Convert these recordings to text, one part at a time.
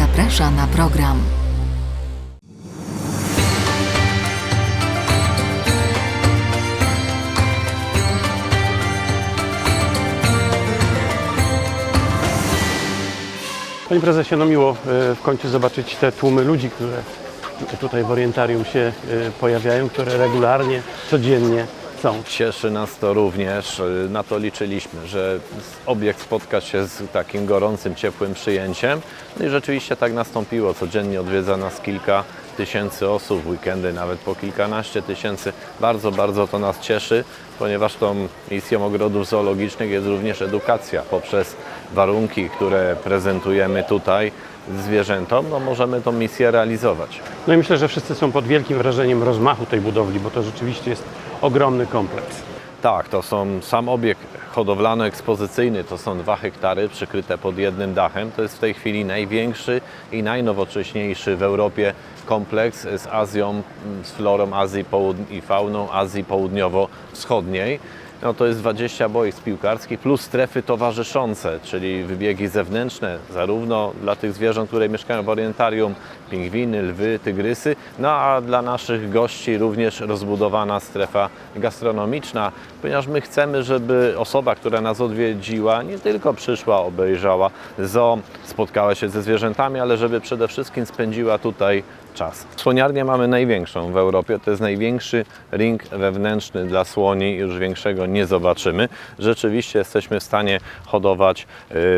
zaprasza na program. Panie prezesie, no miło e, w końcu zobaczyć te tłumy ludzi, które tutaj w orientarium się e, pojawiają, które regularnie, codziennie są. Cieszy nas to również, na to liczyliśmy, że obiekt spotka się z takim gorącym, ciepłym przyjęciem. No i rzeczywiście tak nastąpiło. Codziennie odwiedza nas kilka tysięcy osób, w weekendy nawet po kilkanaście tysięcy. Bardzo, bardzo to nas cieszy, ponieważ tą misją ogrodów zoologicznych jest również edukacja poprzez warunki, które prezentujemy tutaj zwierzętom, no możemy tą misję realizować. No i myślę, że wszyscy są pod wielkim wrażeniem rozmachu tej budowli, bo to rzeczywiście jest ogromny kompleks. Tak, to są sam obiekt hodowlano-ekspozycyjny, to są dwa hektary przykryte pod jednym dachem. To jest w tej chwili największy i najnowocześniejszy w Europie kompleks z Azją, z florą Azji Połud- i fauną Azji Południowo-Wschodniej. No to jest 20 boisk piłkarskich plus strefy towarzyszące, czyli wybiegi zewnętrzne, zarówno dla tych zwierząt, które mieszkają w orientarium, pingwiny, lwy, tygrysy, no a dla naszych gości również rozbudowana strefa gastronomiczna, ponieważ my chcemy, żeby osoba, która nas odwiedziła, nie tylko przyszła, obejrzała zoo, spotkała się ze zwierzętami, ale żeby przede wszystkim spędziła tutaj czas. Słoniarnię mamy największą w Europie. To jest największy ring wewnętrzny dla słoni. Już większego nie zobaczymy. Rzeczywiście jesteśmy w stanie hodować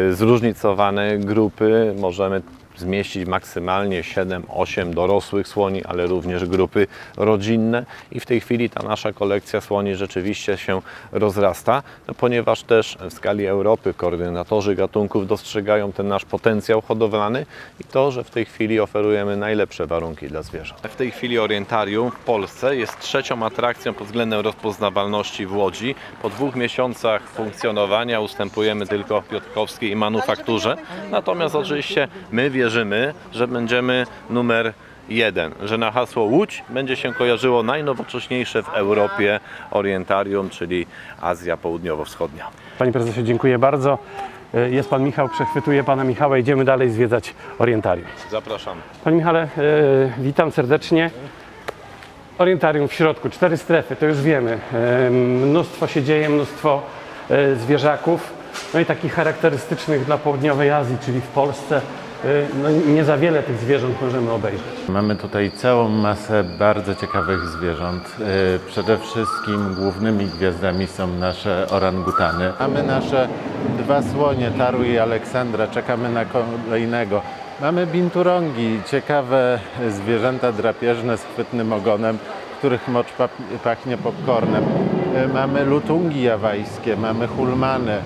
y, zróżnicowane grupy. Możemy zmieścić maksymalnie 7-8 dorosłych słoni, ale również grupy rodzinne i w tej chwili ta nasza kolekcja słoni rzeczywiście się rozrasta, no, ponieważ też w skali Europy koordynatorzy gatunków dostrzegają ten nasz potencjał hodowlany i to, że w tej chwili oferujemy najlepsze warunki dla zwierząt. W tej chwili Orientarium w Polsce jest trzecią atrakcją pod względem rozpoznawalności w Łodzi. Po dwóch miesiącach funkcjonowania ustępujemy tylko Piotrkowskiej i Manufakturze. Natomiast oczywiście my wierzymy, że będziemy numer jeden, że na hasło Łódź będzie się kojarzyło najnowocześniejsze w Europie orientarium, czyli Azja Południowo-Wschodnia. Panie prezesie, dziękuję bardzo. E, Jest pan Michał, przechwytuję pana Michała, idziemy dalej zwiedzać orientarium. Zapraszam. Panie Michale, e, witam serdecznie. Orientarium w środku, cztery strefy, to już wiemy. E, Mnóstwo się dzieje, mnóstwo zwierzaków, no i takich charakterystycznych dla południowej Azji, czyli w Polsce. E, No, nie za wiele tych zwierząt możemy obejrzeć. Mamy tutaj całą masę bardzo ciekawych zwierząt. Yy, Przede wszystkim głównymi gwiazdami są nasze orangutany. Mamy nasze dwa słonie, Taru i Aleksandra. Czekamy na kolejnego. Mamy binturongi, ciekawe zwierzęta drapieżne z chwytnym ogonem, których mocz pa- pachnie popcornem. Yy, Mamy lutungi jawajskie, mamy hulmany.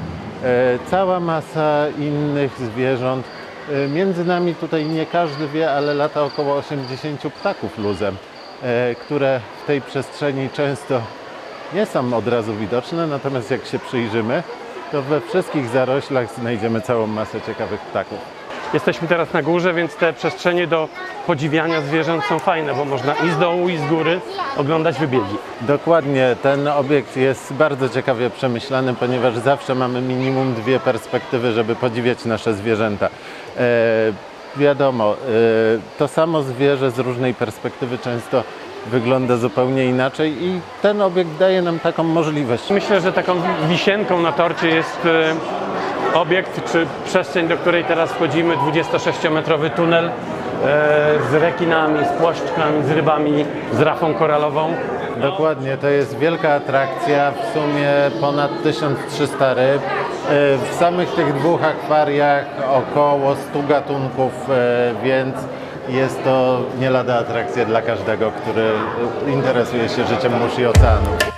Cała masa innych zwierząt. E, Między nami tutaj nie każdy wie, ale lata około 80 ptaków luzem, e, które w tej przestrzeni często nie są od razu widoczne, natomiast jak się przyjrzymy, to we wszystkich zaroślach znajdziemy całą masę ciekawych ptaków. Jesteśmy teraz na górze, więc te przestrzenie do podziwiania zwierząt są fajne, bo można i z dołu, i z góry oglądać wybiegi. Dokładnie, ten obiekt jest bardzo ciekawie przemyślany, ponieważ zawsze mamy minimum dwie perspektywy, żeby podziwiać nasze zwierzęta. E, wiadomo, e, to samo zwierzę z różnej perspektywy często wygląda zupełnie inaczej i ten obiekt daje nam taką możliwość. Myślę, że taką wisienką na torcie jest e, obiekt czy przestrzeń, do której teraz wchodzimy, 26-metrowy tunel e, z rekinami, z płaszczkami, z rybami, z rafą koralową. Dokładnie, to jest wielka atrakcja, w sumie ponad 1300 ryb. E, W samych tych dwóch akwariach około 100 gatunków, e, więc jest to nie lada atrakcja dla każdego, który interesuje się życiem mórz i oceanów.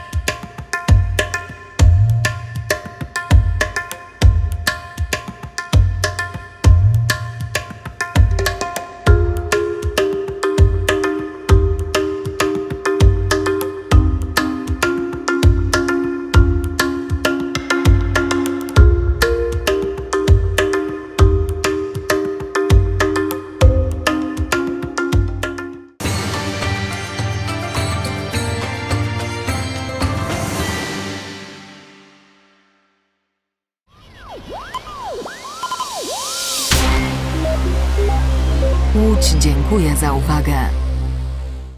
Łódź dziękuję za uwagę.